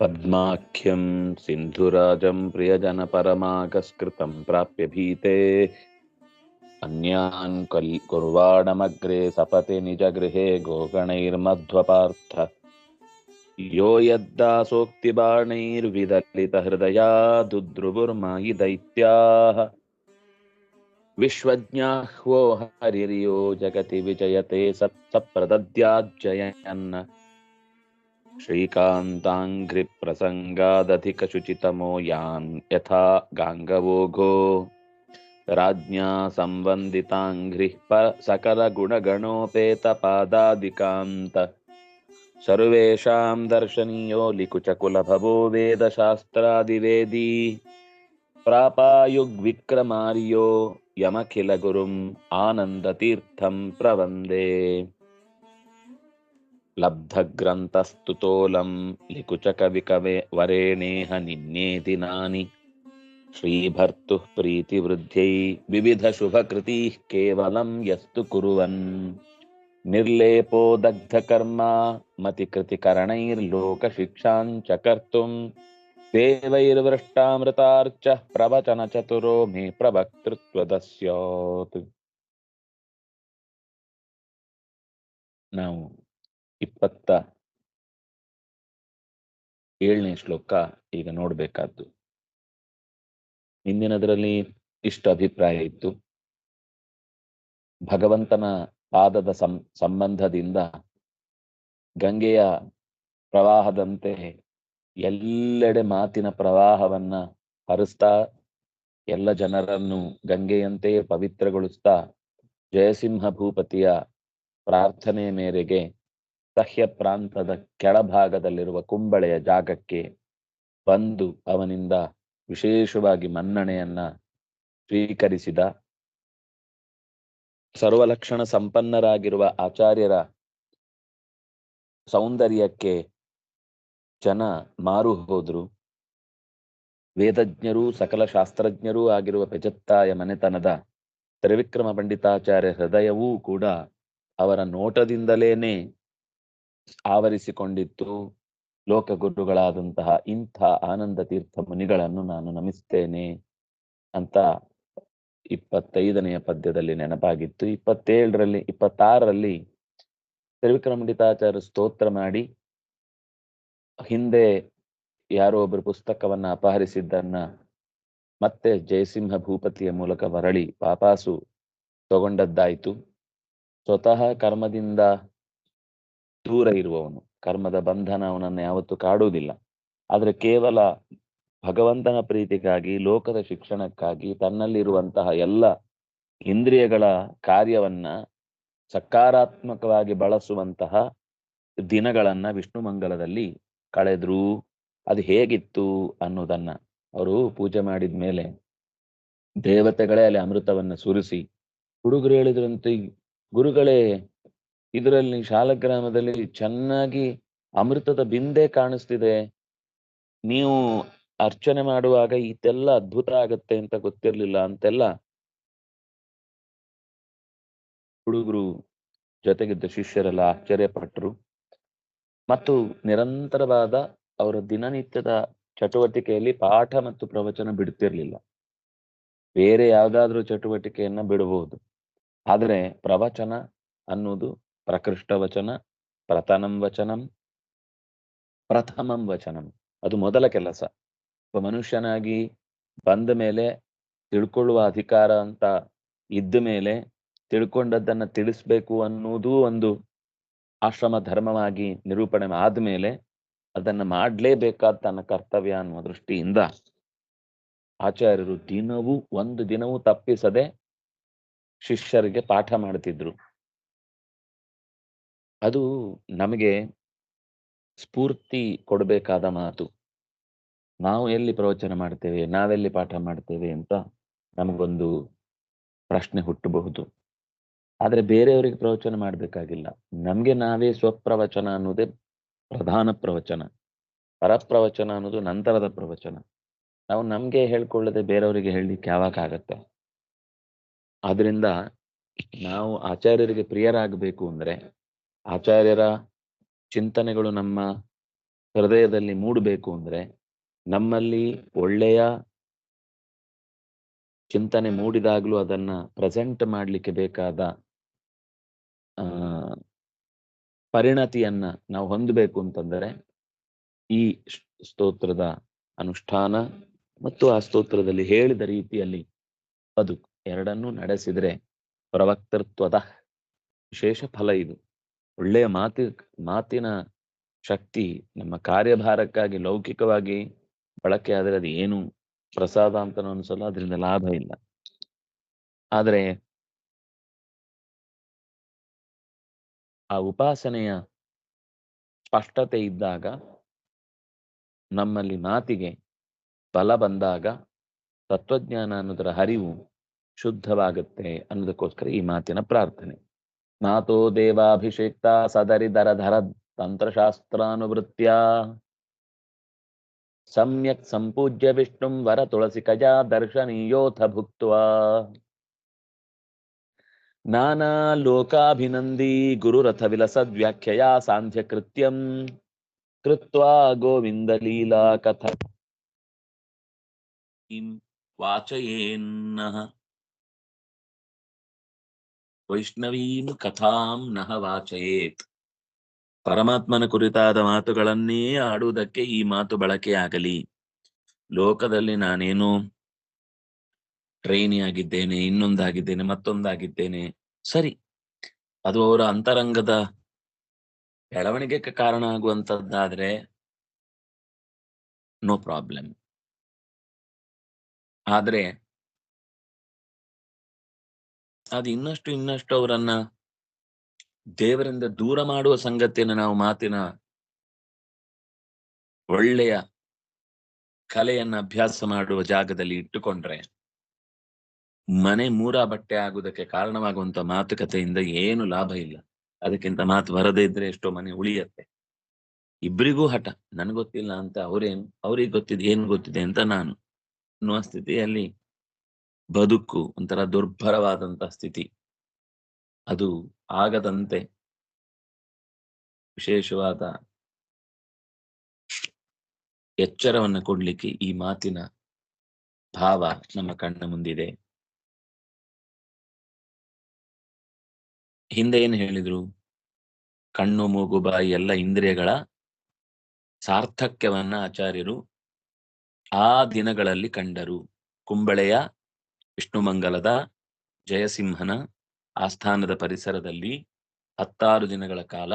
पद्माख्यं सिन्धुराजं प्रियजनपरमाकस्कृतं प्राप्य भीते। अन्यान् कल्, कुर्वाणमग्रे सपति निजगृहे गोगणैर्मध्वपार्थ। यो यद्दासोक्तिबाणैर्विदलितहृदया दुद्रुवुर्मायि दैत्याः विश्वज्ञाह्वो हरिर्यो जगति विजयते सत्सप्रदद्याज्जयन् श्रीकान्ताङ्घ्रिप्रसङ्गादधिकशुचितमो यान् यथा गाङ्गवोघो राज्ञा संवन्दिताङ्घ्रिः प- सकलगुणगणोपेतपादादिकान्त सर्वेषां दर्शनीयो लिकुचकुलभवो वेदशास्त्रादिवेदी। प्रापायुग्विक्रमार्यो यमखिलगुरुम् आनन्दतीर्थं प्रवन्दे लब्धग्रन्थस्तुतोलं लिकुचकविकवे वरेणेह निन्येति नानि। श्रीभर्तुः प्रीतिवृद्ध्यै विविधशुभकृतीः केवलं यस्तु कुर्वन्। निर्लेपो दग्धकर्मा मतिकृतिकरणैर्लोकशिक्षाञ्च कर्तुं। देवैर्वृष्टामृतार्चः प्रवचनचतुरो मे प्रवक्तृत्वदस्यात्। Now, ಇಪ್ಪತ್ತ ಏಳನೇ ಶ್ಲೋಕ ಈಗ ನೋಡ್ಬೇಕಾದ್ದು. ಹಿಂದಿನದರಲ್ಲಿ ಇಷ್ಟು ಅಭಿಪ್ರಾಯ ಇತ್ತು. ಭಗವಂತನ ಪಾದದ ಸಂ, ಸಂಬಂಧದಿಂದ ಗಂಗೆಯ ಪ್ರವಾಹದಂತೆ ಎಲ್ಲೆಡೆ ಮಾತಿನ ಪ್ರವಾಹವನ್ನ ಹರಿಸ್ತಾ ಎಲ್ಲ ಜನರನ್ನು ಗಂಗೆಯಂತೆಯೇ ಪವಿತ್ರಗೊಳಿಸ್ತಾ ಜಯಸಿಂಹ ಭೂಪತಿಯ ಪ್ರಾರ್ಥನೆ ಮೇರೆಗೆ ಸಹ್ಯ ಪ್ರಾಂತದ ಕೆಳಭಾಗದಲ್ಲಿರುವ ಕುಂಬಳೆಯ ಜಾಗಕ್ಕೆ ಬಂದು ಅವನಿಂದ ವಿಶೇಷವಾಗಿ ಮನ್ನಣೆಯನ್ನ ಸ್ವೀಕರಿಸಿದ ಸರ್ವಲಕ್ಷಣ ಸಂಪನ್ನರಾಗಿರುವ ಆಚಾರ್ಯರ ಸೌಂದರ್ಯಕ್ಕೆ ಜನ ಮಾರು ಹೋದ್ರು. ವೇದಜ್ಞರೂ ಸಕಲ ಶಾಸ್ತ್ರಜ್ಞರೂ ಆಗಿರುವ ಪೆಜತ್ತಾಯ ಮನೆತನದ ತ್ರಿವಿಕ್ರಮ ಪಂಡಿತಾಚಾರ್ಯ ಹೃದಯವೂ ಕೂಡ ಅವರ ನೋಟದಿಂದಲೇನೆ ಆವರಿಸಿಕೊಂಡಿತ್ತು. ಲೋಕಗುರುಗಳಾದಂತಹ ಇಂಥ ಆನಂದ ತೀರ್ಥ ಮುನಿಗಳನ್ನು ನಾನು ನಮಿಸ್ತೇನೆ ಅಂತ ಇಪ್ಪತ್ತೈದನೆಯ ಪದ್ಯದಲ್ಲಿ ನೆನಪಾಗಿತ್ತು. ಇಪ್ಪತ್ತೇಳರಲ್ಲಿ, ಇಪ್ಪತ್ತಾರರಲ್ಲಿ ತ್ರಿವಿಕ್ರಮ ಪಂಡಿತಾಚಾರ್ಯ ಸ್ತೋತ್ರ ಮಾಡಿ, ಹಿಂದೆ ಯಾರೋ ಒಬ್ಬರು ಪುಸ್ತಕವನ್ನ ಅಪಹರಿಸಿದ್ದನ್ನ ಮತ್ತೆ ಜಯಸಿಂಹ ಭೂಪತಿಯ ಮೂಲಕ ಮರಳಿ ವಾಪಾಸು ತಗೊಂಡದ್ದಾಯ್ತು. ಸ್ವತಃ ಕರ್ಮದಿಂದ ದೂರ ಇರುವವನು. ಕರ್ಮದ ಬಂಧನ ಅವನನ್ನು ಯಾವತ್ತೂ ಕಾಡುವುದಿಲ್ಲ. ಆದ್ರೆ ಕೇವಲ ಭಗವಂತನ ಪ್ರೀತಿಗಾಗಿ, ಲೋಕದ ಶಿಕ್ಷಣಕ್ಕಾಗಿ ತನ್ನಲ್ಲಿರುವಂತಹ ಎಲ್ಲ ಇಂದ್ರಿಯಗಳ ಕಾರ್ಯವನ್ನ ಸಕಾರಾತ್ಮಕವಾಗಿ ಬಳಸುವಂತಹ ದಿನಗಳನ್ನ ವಿಷ್ಣು ಮಂಗಲದಲ್ಲಿ ಕಳೆದ್ರು. ಅದು ಹೇಗಿತ್ತು ಅನ್ನೋದನ್ನ ಅವರು ಪೂಜೆ ಮಾಡಿದ ಮೇಲೆ ದೇವತೆಗಳೇ ಅಲ್ಲಿ ಅಮೃತವನ್ನ ಸುರಿಸಿ, ಹುಡುಗರು ಹೇಳಿದ್ರಂತೆ, ಗುರುಗಳೇ ಇದರಲ್ಲಿ ಶಾಲಗ್ರಾಮದಲ್ಲಿ ಚೆನ್ನಾಗಿ ಅಮೃತದ ಬಿಂದೆ ಕಾಣಿಸ್ತಿದೆ. ನೀವು ಅರ್ಚನೆ ಮಾಡುವಾಗ ಇದೆಲ್ಲ ಅದ್ಭುತ ಆಗತ್ತೆ ಅಂತ ಗೊತ್ತಿರ್ಲಿಲ್ಲ ಅಂತೆಲ್ಲ ಹುಡುಗರು ಜೊತೆಗಿದ್ದ ಶಿಷ್ಯರೆಲ್ಲ ಆಶ್ಚರ್ಯಪಟ್ಟರು ಮತ್ತು ನಿರಂತರವಾದ ಅವರ ದಿನನಿತ್ಯದ ಚಟುವಟಿಕೆಯಲ್ಲಿ ಪಾಠ ಮತ್ತು ಪ್ರವಚನ ಬಿಡ್ತಿರ್ಲಿಲ್ಲ. ಬೇರೆ ಯಾವ್ದಾದ್ರೂ ಚಟುವಟಿಕೆಯನ್ನ ಬಿಡಬಹುದು ಆದರೆ ಪ್ರವಚನ ಅನ್ನುವುದು ಪ್ರಕೃಷ್ಟ ವಚನ ಪ್ರಥನಂ ವಚನಂ, ಪ್ರಥಮಂ ವಚನಂ. ಅದು ಮೊದಲ ಕೆಲಸ. ಒಬ್ಬ ಮನುಷ್ಯನಾಗಿ ಬಂದ ಮೇಲೆ ತಿಳ್ಕೊಳ್ಳುವ ಅಧಿಕಾರ ಅಂತ ಇದ್ದ ಮೇಲೆ ತಿಳ್ಕೊಂಡದ್ದನ್ನ ತಿಳಿಸ್ಬೇಕು ಅನ್ನೋದು ಒಂದು ಆಶ್ರಮ ಧರ್ಮವಾಗಿ ನಿರೂಪಣೆ ಆದ್ಮೇಲೆ ಅದನ್ನ ಮಾಡ್ಲೇಬೇಕಾದ ತನ್ನ ಕರ್ತವ್ಯ ಅನ್ನುವ ದೃಷ್ಟಿಯಿಂದ ಆಚಾರ್ಯರು ದಿನವೂ ಒಂದು ದಿನವೂ ತಪ್ಪಿಸದೆ ಶಿಷ್ಯರಿಗೆ ಪಾಠ ಮಾಡ್ತಿದ್ರು. ಅದು ನಮಗೆ ಸ್ಫೂರ್ತಿ ಕೊಡಬೇಕಾದ ಮಾತು. ನಾವು ಎಲ್ಲಿ ಪ್ರವಚನ ಮಾಡ್ತೇವೆ, ನಾವೆಲ್ಲಿ ಪಾಠ ಮಾಡ್ತೇವೆ ಅಂತ ನಮಗೊಂದು ಪ್ರಶ್ನೆ ಹುಟ್ಟಬಹುದು. ಆದ್ರೆ ಬೇರೆಯವರಿಗೆ ಪ್ರವಚನ ಮಾಡಬೇಕಾಗಿಲ್ಲ. ನಮ್ಗೆ ನಾವೇ ಸ್ವಪ್ರವಚನ ಅನ್ನೋದೇ ಪ್ರಧಾನ ಪ್ರವಚನ. ಪರಪ್ರವಚನ ಅನ್ನೋದು ನಂತರದ ಪ್ರವಚನ. ನಾವು ನಮ್ಗೆ ಹೇಳ್ಕೊಳ್ಳದೆ ಬೇರೆಯವರಿಗೆ ಹೇಳಲಿಕ್ಕೆ ಯಾವಾಗ ಆಗತ್ತೆ? ಆದ್ರಿಂದ ನಾವು ಆಚಾರ್ಯರಿಗೆ ಪ್ರಿಯರಾಗಬೇಕು ಅಂದ್ರೆ ಆಚಾರ್ಯರ ಚಿಂತನೆಗಳು ನಮ್ಮ ಹೃದಯದಲ್ಲಿ ಮೂಡಬೇಕು ಅಂದ್ರೆ ನಮ್ಮಲ್ಲಿ ಒಳ್ಳೆಯ ಚಿಂತನೆ ಮೂಡಿದಾಗ್ಲೂ ಅದನ್ನ ಪ್ರೆಸೆಂಟ್ ಮಾಡ್ಲಿಕ್ಕೆ ಬೇಕಾದ, ಆ, ಪರಿಣತಿಯನ್ನ ನಾವು ಹೊಂದಬೇಕು ಅಂತಂದರೆ ಈ ಸ್ತೋತ್ರದ ಅನುಷ್ಠಾನ ಮತ್ತು ಆ ಸ್ತೋತ್ರದಲ್ಲಿ ಹೇಳಿದ ರೀತಿಯಲ್ಲಿ ಬದುಕು ಎರಡನ್ನೂ ನಡೆಸಿದ್ರೆ ಪ್ರವಕ್ತೃತ್ವದ ವಿಶೇಷ ಫಲ ಇದು. ಒಳ್ಳೆಯ ಮಾತು, ಮಾತಿನ ಶಕ್ತಿ ನಮ್ಮ ಕಾರ್ಯಭಾರಕ್ಕಾಗಿ, ಲೌಕಿಕವಾಗಿ ಬಳಕೆ ಆದರೆ ಅದು ಏನು ಪ್ರಸಾದ ಅಂತ ಅನ್ಸಲ್ಲ, ಅದರಿಂದ ಲಾಭ ಇಲ್ಲ. ಆದರೆ ಆ ಉಪಾಸನೆಯ ಸ್ಪಷ್ಟತೆ ಇದ್ದಾಗ, ನಮ್ಮಲ್ಲಿ ಮಾತಿಗೆ ಬಲ ಬಂದಾಗ, ತತ್ವಜ್ಞಾನ ಅನ್ನೋದರ ಹರಿವು ಶುದ್ಧವಾಗುತ್ತೆ ಅನ್ನೋದಕ್ಕೋಸ್ಕರ ಈ ಮಾತಿನ ಪ್ರಾರ್ಥನೆ. ಮಾತೋ ದೇವಾಭಿಷೇಕ್ತ ಸದರಿ ದರ ಧರ ತಂತ್ರಶಾಸ್ತ್ರಾನುವೃತ್ಯ ಸಮ್ಯಕ್ ಸಂಪೂಜ್ಯ ವಿಷ್ಣುಂ ವರ ತುಳಸಿ ಕಜಾ ದರ್ಶನೀಯೋಥ ಭುಕ್ತ್ವಾ ನಾನಾ ಲೋಕಾಭಿನಂದಿ ಗುರುರಥ ವಿಲಸದ್ ವೈಷ್ಣವೀಂ ಕಥಾಂ ನಹ ವಾಚಯೇತ್. ಪರಮಾತ್ಮನ ಕುರಿತಾದ ಮಾತುಗಳನ್ನೇ ಆಡುವುದಕ್ಕೆ ಈ ಮಾತು ಬಳಕೆಯಾಗಲಿ ಲೋಕದಲ್ಲಿ ನಾನೇನು ಟ್ರೈನಿ ಆಗಿದ್ದೇನೆ ಇನ್ನೊಂದಾಗಿದ್ದೇನೆ, ಮತ್ತೊಂದಾಗಿದ್ದೇನೆ. ಸರಿ, ಅದು ಅವರ ಅಂತರಂಗದ ಬೆಳವಣಿಗೆಗೆ ಕಾರಣ ಆಗುವಂತದ್ದಾದ್ರೆ ನೋ ಪ್ರಾಬ್ಲಮ್. ಆದ್ರೆ ಅದು ಇನ್ನಷ್ಟು ಇನ್ನಷ್ಟು ಅವರನ್ನ ದೇವರಿಂದ ದೂರ ಮಾಡುವ ಸಂಗತಿಯನ್ನು ನಾವು ಮಾತಿನ ಒಳ್ಳೆಯ ಕಲೆಯನ್ನ ಅಭ್ಯಾಸ ಮಾಡುವ ಜಾಗದಲ್ಲಿ ಇಟ್ಟುಕೊಂಡ್ರೆ ಮನೆ ಮೂರ ಬಟ್ಟೆ ಆಗುವುದಕ್ಕೆ ಕಾರಣವಾಗುವಂತ ಮಾತುಕತೆಯಿಂದ ಏನು ಲಾಭ ಇಲ್ಲ. ಅದಕ್ಕಿಂತ ಮಾತು ಬರದೇ ಇದ್ರೆ ಎಷ್ಟೋ ಮನೆ ಉಳಿಯತ್ತೆ. ಇಬ್ರಿಗೂ ಹಠ. ನನ್ಗೊತ್ತಿಲ್ಲ ಅಂತ ಅವ್ರೇನು, ಅವ್ರಿಗೆ ಗೊತ್ತಿದೆ, ಏನ್ ಗೊತ್ತಿದೆ ಅಂತ ನಾನು ಅನ್ನುವ ಸ್ಥಿತಿಯಲ್ಲಿ ಬದುಕು ಒಂಥರ ದುರ್ಭರವಾದಂತ ಸ್ಥಿತಿ. ಅದು ಆಗದಂತೆ ವಿಶೇಷವಾದ ಎಚ್ಚರವನ್ನು ಕೊಡ್ಲಿಕ್ಕೆ ಈ ಮಾತಿನ ಭಾವ ನಮ್ಮ ಕಣ್ಣ ಮುಂದಿದೆ. ಹಿಂದೆ ಏನು ಹೇಳಿದ್ರು? ಕಣ್ಣು, ಮೂಗು, ಬಾಯಿ ಎಲ್ಲ ಇಂದ್ರಿಯಗಳ ಸಾರ್ಥಕ್ಯವನ್ನ ಆಚಾರ್ಯರು ಆ ದಿನಗಳಲ್ಲಿ ಕಂಡರು. ಕುಂಬಳೆಯ ವಿಷ್ಣುಮಂಗಲದ ಜಯಸಿಂಹನ ಆಸ್ಥಾನದ ಪರಿಸರದಲ್ಲಿ ಹತ್ತಾರು ದಿನಗಳ ಕಾಲ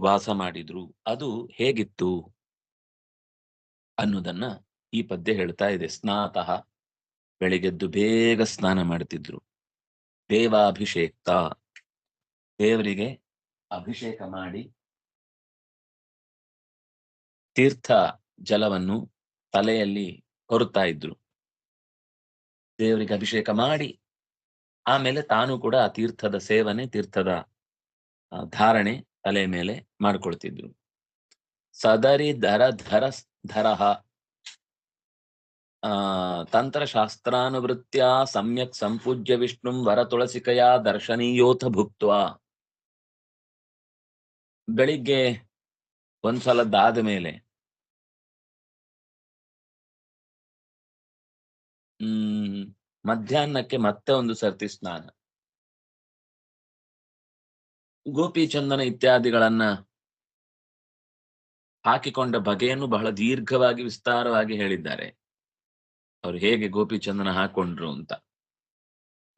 ವಾಸ ಮಾಡಿದ್ರು. ಅದು ಹೇಗಿತ್ತು? ಅನ್ನೋದನ್ನ ಈ ಪದ್ಯ ಹೇಳ್ತಾ ಇದೆ. ಸ್ನಾತಃ. ಬೆಳಿಗ್ಗೆದ್ದು ಬೇಗ ಸ್ನಾನ ಮಾಡ್ತಿದ್ರು. ದೇವಾಭಿಷೇಕ್ತ. ದೇವರಿಗೆ ಅಭಿಷೇಕ ಮಾಡಿ ತೀರ್ಥ ಜಲವನ್ನು ತಲೆಯಲ್ಲಿ ಹೊರುತ್ತಾ ಇದ್ರು. ದೇವರಿಗೆ ಅಭಿಷೇಕ ಮಾಡಿ, ಆಮೇಲೆ ತಾನು ಕೂಡ ಆ ತೀರ್ಥದ ಸೇವನೆ, ತೀರ್ಥದ ಧಾರಣೆ ತಲೆ ಮೇಲೆ ಮಾಡ್ಕೊಳ್ತಿದ್ರು. ಸದರಿ ಧರ ಧರ ಧರಹ. ಆ ತಂತ್ರಶಾಸ್ತ್ರಾನುವೃತ್ಯ ಸಮ್ಯಕ್ ಸಂಪೂಜ್ಯ ವಿಷ್ಣುಂ ವರ ತುಳಸಿಕಯ ದರ್ಶನೀಯೋಥ ಭುಕ್ತ್ವ. ಬೆಳಿಗ್ಗೆ ಒಂದ್ಸಲದ್ದಾದ ಮೇಲೆ ಹ್ಮ್. ಮಧ್ಯಾಹ್ನಕ್ಕೆ ಮತ್ತೆ ಒಂದು ಸರ್ತಿ ಸ್ನಾನ. ಗೋಪಿ ಚಂದನ ಇತ್ಯಾದಿಗಳನ್ನ ಹಾಕಿಕೊಂಡ ಬಗೆಯನ್ನು ಬಹಳ ದೀರ್ಘವಾಗಿ ವಿಸ್ತಾರವಾಗಿ ಹೇಳಿದ್ದಾರೆ. ಅವರು ಹೇಗೆ ಗೋಪಿ ಚಂದನ ಹಾಕೊಂಡ್ರು ಅಂತ.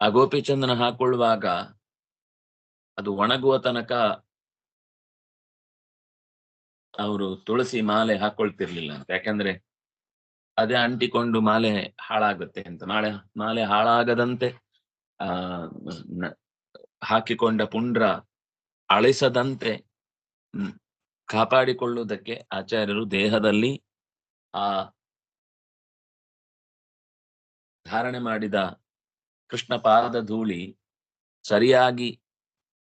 ಆ ಗೋಪಿ ಚಂದನ ಹಾಕೊಳ್ಳುವಾಗ ಅದು ಒಣಗುವ ತನಕ ಅವರು ತುಳಸಿ ಮಾಲೆ ಹಾಕೊಳ್ತಿರ್ಲಿಲ್ಲ ಯಾಕಂದ್ರೆ ಅದೇ ಅಂಟಿಕೊಂಡು ಮಾಲೆ ಹಾಳಾಗುತ್ತೆ ಅಂತ. ಮಾಲೆ ಮಾಲೆ ಹಾಳಾಗದಂತೆ, ಆ ಹಾಕಿಕೊಂಡ ಪುಂಡ್ರ ಅಳಿಸದಂತೆ ಕಾಪಾಡಿಕೊಳ್ಳುವುದಕ್ಕೆ ಆಚಾರ್ಯರು ದೇಹದಲ್ಲಿ ಆ ಧಾರಣೆ ಮಾಡಿದ ಕೃಷ್ಣ ಪಾದದ ಧೂಳಿ ಸರಿಯಾಗಿ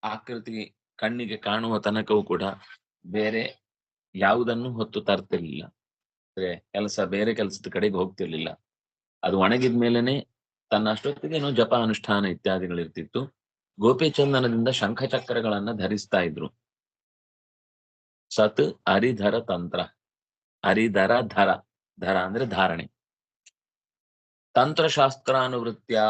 ಆಕೃತಿ ಕಣ್ಣಿಗೆ ಕಾಣುವ ತನಕವೂ ಕೂಡ ಬೇರೆ ಯಾವುದನ್ನು ಹೊತ್ತು ತರ್ತಿರ್ಲಿಲ್ಲ. ಕೆಲಸ ಬೇರೆ ಕೆಲಸದ ಕಡೆಗೆ ಹೋಗ್ತಿರ್ಲಿಲ್ಲ. ಅದು ಒಣಗಿದ ಮೇಲೆನೆ ತನ್ನ ಅಷ್ಟೊತ್ತಿಗೇನೋ ಜಪ ಅನುಷ್ಠಾನ ಇತ್ಯಾದಿಗಳಿರ್ತಿತ್ತು. ಗೋಪಿಚಂದನದಿಂದ ಶಂಖಚಕ್ರಗಳನ್ನ ಧರಿಸ್ತಾ ಇದ್ರು. ಸತ್ ಹರಿಧರ ತಂತ್ರ. ಹರಿಧರ ಧರ. ಧರ ಅಂದ್ರೆ ಧಾರಣೆ. ತಂತ್ರಶಾಸ್ತ್ರಾನುವೃತ್ಯ.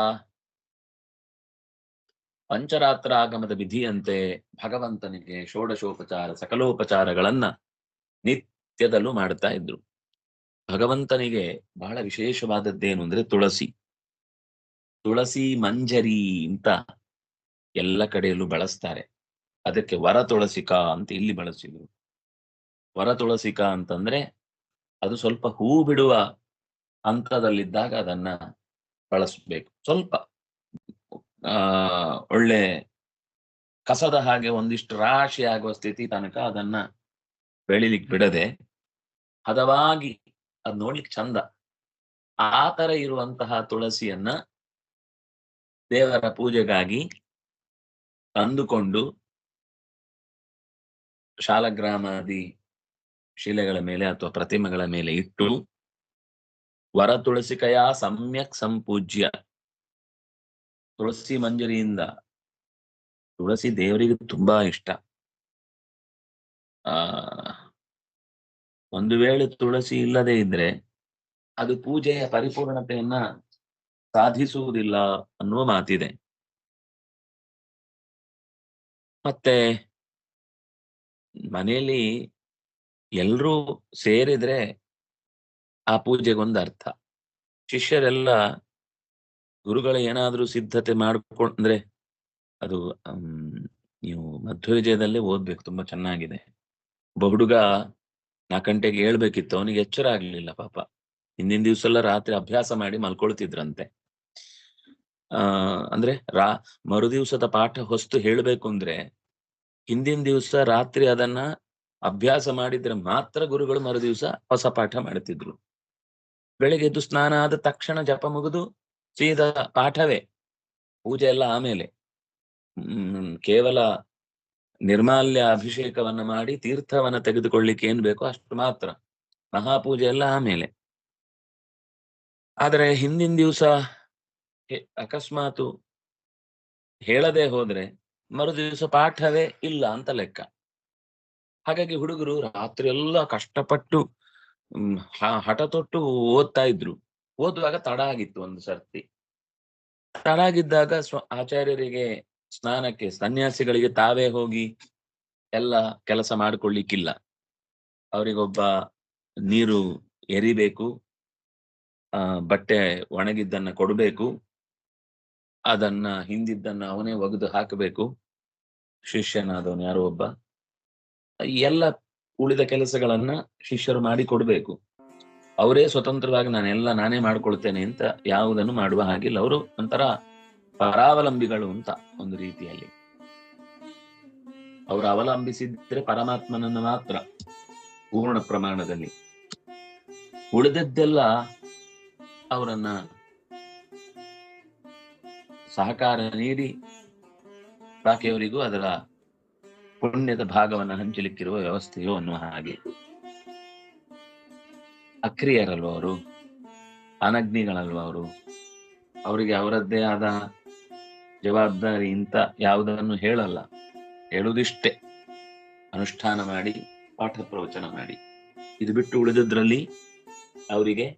ಪಂಚರಾತ್ರ ಆಗಮದ ವಿಧಿಯಂತೆ ಭಗವಂತನಿಗೆ ಷೋಡಶೋಪಚಾರ, ಸಕಲೋಪಚಾರಗಳನ್ನ ನಿತ್ಯದಲ್ಲೂ ಮಾಡ್ತಾ ಇದ್ರು. ಭಗವಂತನಿಗೆ ಬಹಳ ವಿಶೇಷವಾದದ್ದೇನು ಅಂದ್ರೆ ತುಳಸಿ. ತುಳಸಿ, ಮಂಜರಿ ಅಂತ ಎಲ್ಲ ಕಡೆಯಲ್ಲೂ ಬಳಸ್ತಾರೆ. ಅದಕ್ಕೆ ವರ ತುಳಸಿಕಾ ಅಂತ ಇಲ್ಲಿ ಬಳಸಿದ್ರು. ವರ ತುಳಸಿಕಾ ಅಂತಂದ್ರೆ ಅದು ಸ್ವಲ್ಪ ಹೂ ಬಿಡುವ ಹಂತದಲ್ಲಿದ್ದಾಗ ಅದನ್ನ ಬಳಸಬೇಕು. ಸ್ವಲ್ಪ, ಆ, ಒಳ್ಳೆ ಕಸದ ಹಾಗೆ ಒಂದಿಷ್ಟು ರಾಶಿ ಆಗುವ ಸ್ಥಿತಿ ತನಕ ಅದನ್ನ ಬೆಳಿಲಿಕ್ಕೆ ಬಿಡದೆ ಹದವಾಗಿ ಅದ್ ನೋಡ್ಲಿಕ್ಕೆ ಚಂದ. ಆ ತರ ಇರುವಂತಹ ತುಳಸಿಯನ್ನ ದೇವರ ಪೂಜೆಗಾಗಿ ತಂದುಕೊಂಡು ಶಾಲಗ್ರಾಮಾದಿ ಶಿಲೆಗಳ ಮೇಲೆ ಅಥವಾ ಪ್ರತಿಮೆಗಳ ಮೇಲೆ ಇಟ್ಟು ವರ ತುಳಸಿಕಯ ಸಮ್ಯಕ್ ಸಂಪೂಜ್ಯ. ತುಳಸಿ ಮಂಜರಿಯಿಂದ ತುಳಸಿ ದೇವರಿಗೆ ತುಂಬಾ ಇಷ್ಟ. ಆ ಒಂದು ವೇಳೆ ತುಳಸಿ ಇಲ್ಲದೆ ಇದ್ರೆ ಅದು ಪೂಜೆಯ ಪರಿಪೂರ್ಣತೆಯನ್ನ ಸಾಧಿಸುವುದಿಲ್ಲ ಅನ್ನುವ ಮಾತಿದೆ. ಮತ್ತೆ ಮನೆಯಲ್ಲಿ ಎಲ್ರೂ ಸೇರಿದ್ರೆ ಆ ಪೂಜೆಗೊಂದು ಅರ್ಥ ಶಿಷ್ಯರೆಲ್ಲ ಗುರುಗಳ ಏನಾದ್ರೂ ಸಿದ್ಧತೆ ಮಾಡ್ಕೊಂಡ್ರೆ ಅದು ನೀವು ಮಧ್ವವಿಜಯದಲ್ಲೇ ಓದ್ಬೇಕು, ತುಂಬಾ ಚೆನ್ನಾಗಿದೆ. ಬಹುಡುಗ ಹುಡುಗ ನಾಲ್ಕು ಗಂಟೆಗೆ ಹೇಳ್ಬೇಕಿತ್ತು, ಅವನಿಗೆ ಎಚ್ಚರ ಆಗ್ಲಿಲ್ಲ ಪಾಪ. ಹಿಂದಿನ ದಿವ್ಸ ಎಲ್ಲ ರಾತ್ರಿ ಅಭ್ಯಾಸ ಮಾಡಿ ಮಲ್ಕೊಳ್ತಿದ್ರಂತೆ. ಆ, ಅಂದ್ರೆ ರಾ, ಮರುದಿವ್ಸದ ಪಾಠ ಹೊಸ್ತು ಹೇಳ್ಬೇಕು ಅಂದ್ರೆ, ಹಿಂದಿನ ದಿವ್ಸ ರಾತ್ರಿ ಅದನ್ನ ಅಭ್ಯಾಸ ಮಾಡಿದ್ರೆ ಮಾತ್ರ ಗುರುಗಳು ಮರುದಿವ್ಸ ಹೊಸ ಪಾಠ ಮಾಡ್ತಿದ್ರು. ಬೆಳಿಗ್ಗೆ ಎದ್ದು ಸ್ನಾನ ಆದ ತಕ್ಷಣ ಜಪ ಮುಗಿದು ಸೀದಾ ಪಾಠವೇ, ಪೂಜೆ ಎಲ್ಲ ಆಮೇಲೆ. ಹ್ಮ್, ಕೇವಲ ನಿರ್ಮಾಲ್ಯ ಅಭಿಷೇಕವನ್ನ ಮಾಡಿ ತೀರ್ಥವನ್ನ ತೆಗೆದುಕೊಳ್ಳಿಕ್ಕೆ ಏನ್ ಬೇಕೋ ಅಷ್ಟು ಮಾತ್ರ. ಮಹಾಪೂಜೆ ಎಲ್ಲ ಆಮೇಲೆ. ಆದರೆ ಹಿಂದಿನ ದಿವಸ ಅಕಸ್ಮಾತು ಹೇಳದೆ ಹೋದ್ರೆ ಮರು ದಿವಸ ಪಾಠವೇ ಇಲ್ಲ ಅಂತ ಲೆಕ್ಕ. ಹಾಗಾಗಿ ಹುಡುಗರು ರಾತ್ರಿ ಎಲ್ಲ ಕಷ್ಟಪಟ್ಟು ಹಠ ತೊಟ್ಟು ಓದ್ತಾ ಇದ್ರು. ಓದುವಾಗ ತಡ ಆಗಿತ್ತು ಒಂದು ಸರ್ತಿ. ತಡ ಆಗಿದ್ದಾಗ ಸ್ವ, ಆಚಾರ್ಯರಿಗೆ ಸ್ನಾನಕ್ಕೆ ಸನ್ಯಾಸಿಗಳಿಗೆ ತಾವೇ ಹೋಗಿ ಎಲ್ಲ ಕೆಲಸ ಮಾಡಿಕೊಳ್ಳಿಕ್ಕಿಲ್ಲ. ಅವರಿಗೊಬ್ಬ ನೀರು ಎರಿಬೇಕು, ಆ, ಬಟ್ಟೆ ಒಣಗಿದ್ದನ್ನ ಕೊಡಬೇಕು, ಅದನ್ನ ಹಿಂದಿದ್ದನ್ನ ಅವನೇ ಒಗೆದು ಹಾಕಬೇಕು. ಶಿಷ್ಯನಾದವನು ಯಾರೋ ಒಬ್ಬ. ಎಲ್ಲ ಉಳಿದ ಕೆಲಸಗಳನ್ನ ಶಿಷ್ಯರು ಮಾಡಿ ಕೊಡಬೇಕು ಅವರೇ ಸ್ವತಂತ್ರವಾಗಿ ನಾನೆಲ್ಲ ನಾನೇ ಮಾಡ್ಕೊಳ್ತೇನೆ ಅಂತ ಯಾವುದನ್ನು ಮಾಡುವ ಹಾಗಿಲ್ಲ. ಅವರು ಒಂಥರ ಪರಾವಲಂಬಿಗಳು ಅಂತ ಒಂದು ರೀತಿಯಲ್ಲಿ. ಅವರು ಅವಲಂಬಿಸಿದ್ರೆ ಪರಮಾತ್ಮನನ್ನು ಮಾತ್ರ ಪೂರ್ಣ ಪ್ರಮಾಣದಲ್ಲಿ. ಉಳಿದದ್ದೆಲ್ಲ ಅವರನ್ನ ಸಹಕಾರ ನೀಡಿ ಬಾಕಿಯವರಿಗೂ ಅದರ ಪುಣ್ಯದ ಭಾಗವನ್ನು ಹಂಚಲಿಕ್ಕಿರುವ ವ್ಯವಸ್ಥೆಯೋ ಅನ್ನುವ ಹಾಗೆ. ಅಕ್ರಿಯರಲ್ವ ಅವರು ಅನಗ್ನಿಗಳಲ್ವ ಅವರು ಅವರಿಗೆ ಅವರದ್ದೇ ಆದ ಜವಾಬ್ದಾರಿ ಇಂತ ಯಾವುದನ್ನು ಹೇಳಲ್ಲ. ಹೇಳುವುದಿಷ್ಟೇ ಅನುಷ್ಠಾನ ಮಾಡಿ, ಪಾಠ ಪ್ರವಚನ ಮಾಡಿ. ಇದು ಬಿಟ್ಟು ಉಳಿದದ್ರಲ್ಲಿ ಅವರಿಗೆ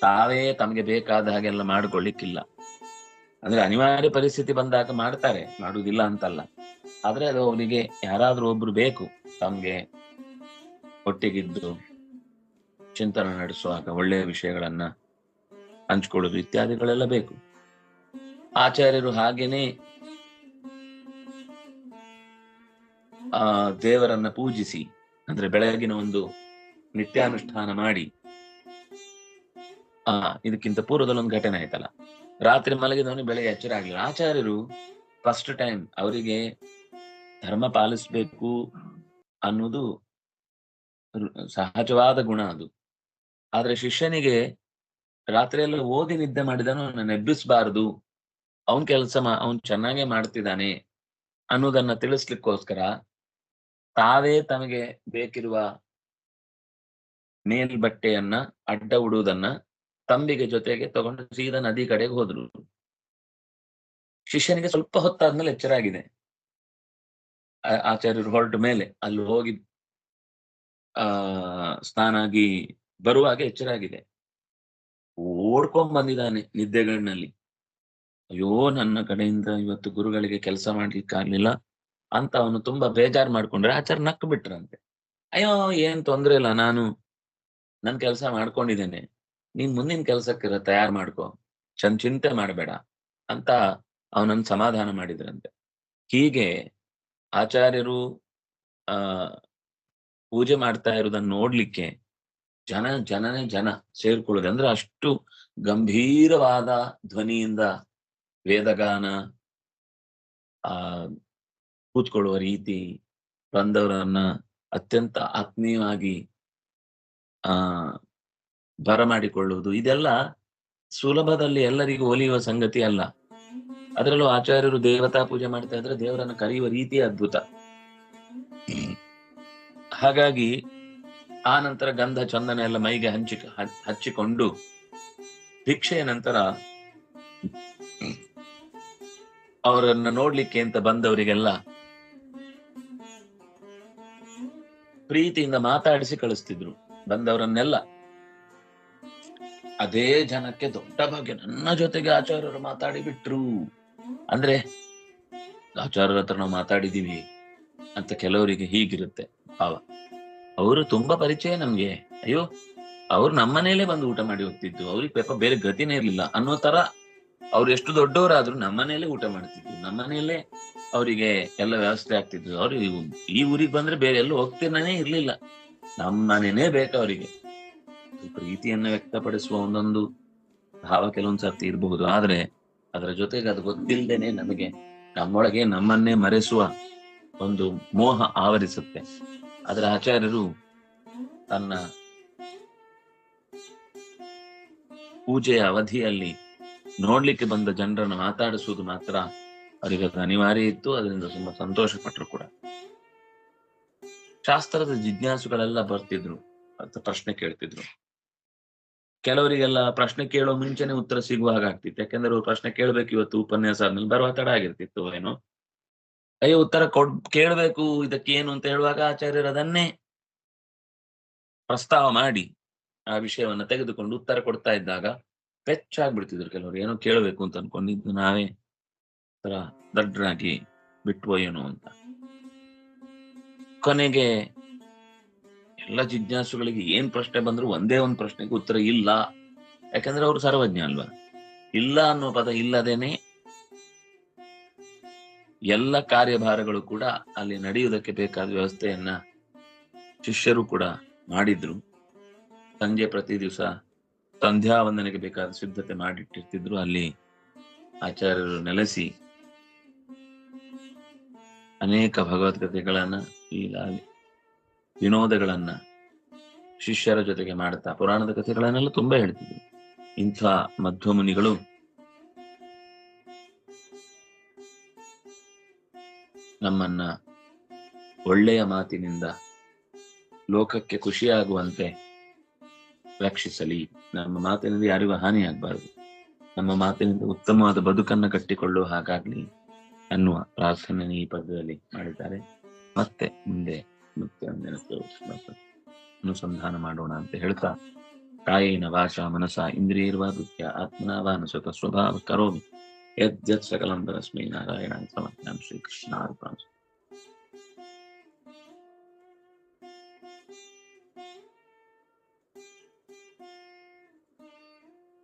ತಾವೇ ತಮಗೆ ಬೇಕಾದ ಹಾಗೆಲ್ಲ ಮಾಡಿಕೊಳ್ಳಿಕ್ಕಿಲ್ಲ. ಅಂದ್ರೆ ಅನಿವಾರ್ಯ ಪರಿಸ್ಥಿತಿ ಬಂದಾಗ ಮಾಡ್ತಾರೆ, ಮಾಡುವುದಿಲ್ಲ ಅಂತಲ್ಲ. ಆದ್ರೆ ಅದು ಅವರಿಗೆ ಯಾರಾದ್ರೂ ಒಬ್ರು ಬೇಕು, ತಮ್ಗೆ ಒಟ್ಟಿಗಿದ್ದು ಚಿಂತನೆ ನಡೆಸುವಾಗ ಒಳ್ಳೆಯ ವಿಷಯಗಳನ್ನ ಹಂಚ್ಕೊಳ್ಳೋದು ಇತ್ಯಾದಿಗಳೆಲ್ಲ ಬೇಕು. ಆಚಾರ್ಯರು ಹಾಗೇನೆ, ಆ, ದೇವರನ್ನ ಪೂಜಿಸಿ, ಅಂದ್ರೆ ಬೆಳಗಿನ ಒಂದು ನಿತ್ಯಾನುಷ್ಠಾನ ಮಾಡಿ, ಆ, ಇದಕ್ಕಿಂತ ಪೂರ್ವದಲ್ಲಿ ಒಂದು ಘಟನೆ ಆಯ್ತಲ್ಲ. ರಾತ್ರಿ ಮಲಗಿದವನು ಬೆಳಗ್ಗೆ ಎಚ್ಚರ ಆಗ್ಲಿಲ್ಲ. ಆಚಾರ್ಯರು ಫಸ್ಟ್ ಟೈಮ್ ಅವರಿಗೆ ಧರ್ಮ ಪಾಲಿಸ್ಬೇಕು ಅನ್ನೋದು ಸಹಜವಾದ ಗುಣ ಅದು. ಆದ್ರೆ ಶಿಷ್ಯನಿಗೆ ರಾತ್ರಿಯೆಲ್ಲ ಓದಿ ನಿದ್ದೆ ಮಾಡಿದನು ನನ್ನ ಎಬ್ಬಿಸಬಾರದು ಅವನ್ ಕೆಲಸ ಅವನ್ ಚೆನ್ನಾಗೆ ಮಾಡ್ತಿದ್ದಾನೆ ಅನ್ನೋದನ್ನ ತಿಳಿಸ್ಲಿಕ್ಕೋಸ್ಕರ ತಾವೇ ತಮಗೆ ಬೇಕಿರುವ ಮೇಲ್ಬಟ್ಟೆಯನ್ನ, ಅಡ್ಡ ಉಡುವುದನ್ನ ತಂಬಿಗೆ ಜೊತೆಗೆ ತಗೊಂಡು ಸೀದಾ ನದಿ ಕಡೆಗೆ ಹೋದ್ರು. ಶಿಷ್ಯನಿಗೆ ಸ್ವಲ್ಪ ಹೊತ್ತಾದ್ಮೇಲೆ ಎಚ್ಚರ ಆಗಿದೆ. ಆಚಾರ್ಯರು ಹೊರಟ ಮೇಲೆ ಅಲ್ಲಿ ಹೋಗಿ, ಆ ಸ್ನಾನಾಗಿ ಬರುವಾಗ ಎಚ್ಚರ ಆಗಿದೆ. ಓಡ್ಕೊಂಡ್ ಬಂದಿದ್ದಾನೆ ನಿದ್ದೆಗಣ್ಣಲ್ಲಿ. ಅಯ್ಯೋ, ನನ್ನ ಕಡೆಯಿಂದ ಇವತ್ತು ಗುರುಗಳಿಗೆ ಕೆಲಸ ಮಾಡ್ಲಿಕ್ಕೆ ಆಗ್ಲಿಲ್ಲ ಅಂತ ಅವನು ತುಂಬಾ ಬೇಜಾರ್ ಮಾಡ್ಕೊಂಡ್ರೆ ಆಚಾರ ನಕ್ಕು ಬಿಟ್ರಂತೆ. ಅಯ್ಯೋ, ಏನ್ ತೊಂದ್ರೆ ಇಲ್ಲ, ನಾನು ನನ್ ಕೆಲಸ ಮಾಡ್ಕೊಂಡಿದ್ದೇನೆ. ನೀನ್ ಮುಂದಿನ ಕೆಲ್ಸಕ್ಕೆ ತಯಾರು ಮಾಡ್ಕೊ. ಚಂದ್ ಚಿಂತೆ ಮಾಡಬೇಡ ಅಂತ ಅವನನ್ನು ಸಮಾಧಾನ ಮಾಡಿದ್ರಂತೆ. ಹೀಗೆ ಆಚಾರ್ಯರು, ಆ, ಪೂಜೆ ಮಾಡ್ತಾ ಇರೋದನ್ನ ನೋಡ್ಲಿಕ್ಕೆ ಜನ, ಜನನೇ ಜನ ಸೇರ್ಕೊಳ್ಳೋದು ಅಂದ್ರೆ ಅಷ್ಟು ಗಂಭೀರವಾದ ಧ್ವನಿಯಿಂದ ವೇದಗಾನ, ಆ, ಕೂತ್ಕೊಳ್ಳುವ ರೀತಿ ಬಂದವರನ್ನ ಅತ್ಯಂತ ಆತ್ಮೀಯವಾಗಿ, ಆ ಬರಮಾಡಿಕೊಳ್ಳುವುದು ಇದೆಲ್ಲ ಸುಲಭದಲ್ಲಿ ಎಲ್ಲರಿಗೂ ಒಲಿಯುವ ಸಂಗತಿ ಅಲ್ಲ. ಅದರಲ್ಲೂ ಆಚಾರ್ಯರು ದೇವತಾ ಪೂಜೆ ಮಾಡ್ತಾ ಇದ್ರೆ ದೇವರನ್ನು ಕರೆಯುವ ರೀತಿ ಅದ್ಭುತ. ಹಾಗಾಗಿ ಆ ನಂತರ ಗಂಧ, ಚಂದನ ಎಲ್ಲ ಮೈಗೆ ಹಂಚಿ ಹಚ್ಚಿಕೊಂಡು, ಭಿಕ್ಷೆಯ ನಂತರ ಅವರನ್ನ ನೋಡ್ಲಿಕ್ಕೆ ಅಂತ ಬಂದವರಿಗೆಲ್ಲ ಪ್ರೀತಿಯಿಂದ ಮಾತಾಡಿಸಿ ಕಳಿಸ್ತಿದ್ರು, ಬಂದವರನ್ನೆಲ್ಲ. ಅದೇ ಜನಕ್ಕೆ ದೊಡ್ಡ ಭಾಗ್ಯ. ನನ್ನ ಜೊತೆಗೆ ಆಚಾರ್ಯರು ಮಾತಾಡಿ ಬಿಟ್ರು. ಅಂದ್ರೆ, ಆಚಾರ್ಯರ ಹತ್ರ ನಾವು ಮಾತಾಡಿದೀವಿ ಅಂತ ಕೆಲವರಿಗೆ ಹೀಗಿರುತ್ತೆ ಭಾವ. ಅವರು ತುಂಬಾ ಪರಿಚಯ ನಮ್ಗೆ. ಅಯ್ಯೋ, ಅವ್ರು ನಮ್ಮನೇಲೆ ಬಂದು ಊಟ ಮಾಡಿ ಹೋಗ್ತಿದ್ದು. ಅವ್ರಿಗೆ ಪೇಪರ್ ಬೇರೆ ಗತಿನೇ ಇರ್ಲಿಲ್ಲ ಅನ್ನೋ ತರ ಅವ್ರು ಎಷ್ಟು ದೊಡ್ಡವರಾದ್ರೂ ನಮ್ಮನೇಲೆ ಊಟ ಮಾಡ್ತಿದ್ರು. ನಮ್ಮನೇಲೆ ಅವರಿಗೆ ಎಲ್ಲ ವ್ಯವಸ್ಥೆ ಆಗ್ತಿದ್ರು ಅವ್ರು ಈ ಊರಿಗೆ ಬಂದ್ರೆ ಬೇರೆ ಎಲ್ಲೂ ಹೋಗ್ತಿರ್ನೇ ಇರ್ಲಿಲ್ಲ. ನಮ್ಮನೇನೆ ಬೇಕು ಅವರಿಗೆ. ಪ್ರೀತಿಯನ್ನ ವ್ಯಕ್ತಪಡಿಸುವ ಒಂದೊಂದು ಭಾವ ಕೆಲವೊಂದ್ ಸರ್ತಿ ಇರಬಹುದು. ಆದ್ರೆ ಅದರ ಜೊತೆಗೆ ಅದು ಗೊತ್ತಿಲ್ಲದೇನೆ ನಮಗೆ ನಮ್ಮೊಳಗೆ ನಮ್ಮನ್ನೇ ಮರೆಸುವ ಒಂದು ಮೋಹ ಆವರಿಸುತ್ತೆ. ಅದರ ಆಚಾರ್ಯರು ತನ್ನ ಪೂಜೆಯ ಅವಧಿಯಲ್ಲಿ ನೋಡ್ಲಿಕ್ಕೆ ಬಂದ ಜನರನ್ನು ಮಾತಾಡಿಸುವುದು ಮಾತ್ರ ಅವರಿಗೆ ಅನಿವಾರ್ಯ ಇತ್ತು, ಅದರಿಂದ ತುಂಬಾ ಸಂತೋಷ ಪಟ್ಟರು ಕೂಡ. ಶಾಸ್ತ್ರದ ಜಿಜ್ಞಾಸುಗಳೆಲ್ಲ ಬರ್ತಿದ್ರು, ಅಂತ ಪ್ರಶ್ನೆ ಕೇಳ್ತಿದ್ರು. ಕೆಲವರಿಗೆಲ್ಲ ಪ್ರಶ್ನೆ ಕೇಳೋ ಮುಂಚೆನೆ ಉತ್ತರ ಸಿಗುವ ಹಾಗಾಗ್ತಿತ್ತು ಯಾಕೆಂದ್ರೆ ಅವ್ರು ಪ್ರಶ್ನೆ ಕೇಳ್ಬೇಕು ಇವತ್ತು ಉಪನ್ಯಾಸ ಆದ್ಮೇಲೆ ಬರುವ ತಡ ಆಗಿರ್ತಿತ್ತು ಏನೋ. ಅಯ್ಯೋ, ಉತ್ತರ ಕೊಡ್, ಕೇಳ್ಬೇಕು, ಇದಕ್ಕೆ ಏನು ಅಂತ ಹೇಳುವಾಗ ಆಚಾರ್ಯರು ಅದನ್ನೇ ಪ್ರಸ್ತಾವ ಮಾಡಿ ಆ ವಿಷಯವನ್ನ ತೆಗೆದುಕೊಂಡು ಉತ್ತರ ಕೊಡ್ತಾ ಇದ್ದಾಗ ಪೆಚ್ಚಾಗ್ಬಿಡ್ತಿದ್ರು ಕೆಲವರು. ಏನೋ ಕೇಳಬೇಕು ಅಂತ ಅನ್ಕೊಂಡಿದ್ದು ನಾವೇ. ತರ ದಡ್ಡರಾಗಿ ಬಿಟ್ವೋ ಏನೋ ಅಂತ. ಕೊನೆಗೆ ಎಲ್ಲ ಜಿಜ್ಞಾಸುಗಳಿಗೆ ಏನ್ ಪ್ರಶ್ನೆ ಬಂದ್ರು ಒಂದೇ ಒಂದು ಪ್ರಶ್ನೆಗೆ ಉತ್ತರ ಇಲ್ಲ. ಯಾಕಂದ್ರೆ ಅವರು ಸರ್ವಜ್ಞ ಅಲ್ವಾ? ಇಲ್ಲ ಅನ್ನೋ ಪದ ಇಲ್ಲದೇನೆ ಎಲ್ಲ ಕಾರ್ಯಭಾರಗಳು ಕೂಡ ಅಲ್ಲಿ ನಡೆಯುವುದಕ್ಕೆ ಬೇಕಾದ ವ್ಯವಸ್ಥೆಯನ್ನ ಶಿಷ್ಯರು ಕೂಡ ಮಾಡಿದ್ರು. ಸಂಜೆ ಪ್ರತಿ ದಿವಸ ಸಂಧ್ಯಾ ವಂದನೆಗೆ ಬೇಕಾದ ಸಿದ್ಧತೆ ಮಾಡಿಟ್ಟಿರ್ತಿದ್ರು. ಅಲ್ಲಿ ಆಚಾರ್ಯರು ನೆಲೆಸಿ ಅನೇಕ ಭಗವದ್ಗೀತೆಗಳನ್ನ ಈ ವಿನೋದಗಳನ್ನ ಶಿಷ್ಯರ ಜೊತೆಗೆ ಮಾಡ್ತಾ ಪುರಾಣದ ಕಥೆಗಳನ್ನೆಲ್ಲ ತುಂಬಾ ಹೇಳ್ತಿದ್ರು. ಇಂಥ ಮಧ್ವಮುನಿಗಳು ನಮ್ಮನ್ನ ಒಳ್ಳೆಯ ಮಾತಿನಿಂದ ಲೋಕಕ್ಕೆ ಖುಷಿಯಾಗುವಂತೆ ರಕ್ಷಿಸಲಿ. ನಮ್ಮ ಮಾತಿನಿಂದ ಯಾರಿಗೂ ಹಾನಿಯಾಗಬಾರದು ನಮ್ಮ ಮಾತಿನಿಂದ ಉತ್ತಮವಾದ ಬದುಕನ್ನ ಕಟ್ಟಿಕೊಳ್ಳುವ ಹಾಗಾಗ್ಲಿ ಅನ್ನುವ ಪ್ರಾರ್ಥನೆ ಈ ಪದದಲ್ಲಿ ಮಾಡಿದ್ದಾರೆ. ಮತ್ತೆ ಮುಂದೆ ಮತ್ತೆ ಅನುಸಂಧಾನ ಮಾಡೋಣ ಅಂತ ಹೇಳ್ತಾ ಕಾಯೇನ ವಾಚ ಮನಸ ಇಂದ್ರಿಯರ್ವ ದುಃಖ ಆತ್ಮನ ವಾನಸುತ ಸ್ವಭಾವ ಕರೋಮಿ. ಯದ್ಯತ್ ಸಕಲಂ ಪರಸ್ಮೈ ನಾರಾಯಣ ಶ್ರೀಕೃಷ್ಣ